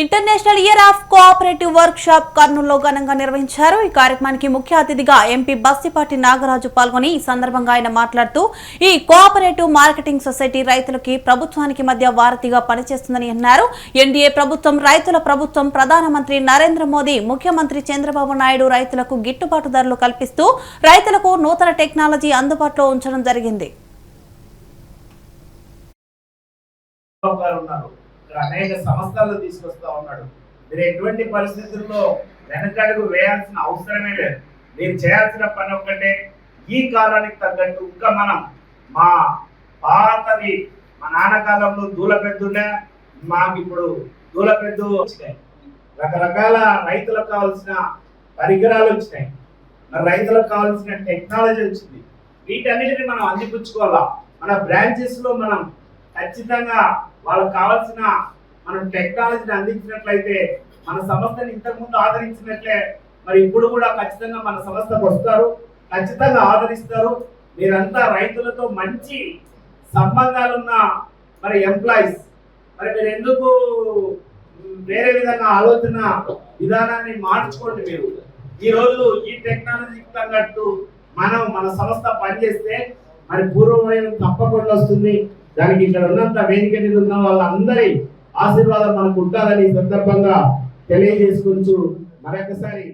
International year of cooperative workshop కర్నూలులో ఘనంగా నిర్వహించారు. ఈ కార్యక్రమానికి ముఖ్య అతిథిగా ఎంపీ బస్తిపాటి నాగరాజు పాల్గొని ఈ సందర్భంగా ఆయన మాట్లాడుతూ ఈ కోఆపరేటివ్ మార్కెటింగ్ సొసైటీ రైతులకి ప్రభుత్వానికి మధ్య వారధిగా పనిచేస్తుందని అన్నారు. ఎన్డీఏ ప్రభుత్వం రైతుల ప్రభుత్వం ప్రధానమంత్రి నరేంద్ర మోదీ ముఖ్యమంత్రి చంద్రబాబు నాయుడు రైతులకు గిట్టుబాటు ధరలు కల్పిస్తూ రైతులకు నూతన టెక్నాలజీ అందుబాటులో ఉంచడం జరిగింది. అనేక సంస్థలు తీసుకొస్తా ఉన్నాడు. మీరు ఎటువంటి పరిస్థితుల్లో వెనకడుగు వేయాల్సిన అవసరమే లేదు. మీరు చేయాల్సిన పని ఒక్కటే ఈ కాలానికి తగ్గట్టు ఇంకా మనం మా పాతది మా నాన్న కాలంలో దూల పెద్దుండే మాకు ఇప్పుడు దూల పెద్దు వచ్చినాయి. రకరకాల రైతులకు కావాల్సిన పరికరాలు వచ్చినాయి. మరి రైతులకు కావాల్సిన టెక్నాలజీ వచ్చింది. వీటన్నిటిని మనం అందిపుచ్చుకోవాలా? మన బ్రాంచెస్లో మనం ఖచ్చితంగా వాళ్ళకి కావాల్సిన మనం టెక్నాలజీని అందించినట్లయితే మన సంస్థని ఇంతకుముందు ఆదరించినట్లే మరి ఇప్పుడు కూడా ఖచ్చితంగా మన సంస్థకు వస్తారు ఖచ్చితంగా ఆదరిస్తారు. మీరంతా రైతులతో మంచి సంబంధాలున్న మరి ఎంప్లాయీస్ మరి మీరు ఎందుకు వేరే విధంగా ఆలోచన విధానాన్ని మార్చుకోండి మీరు. ఈ రోజు ఈ టెక్నాలజీకి తగ్గట్టు మనం మన సంస్థ పనిచేస్తే అని పూర్వమైన తప్పకుండా వస్తుంది. దానికి ఇక్కడ ఉన్నంత వేదిక మీద ఉన్న వాళ్ళందరి ఆశీర్వాదం మనకు ఉండాలని సందర్భంగా తెలియజేసుకుంటూ మరొకసారి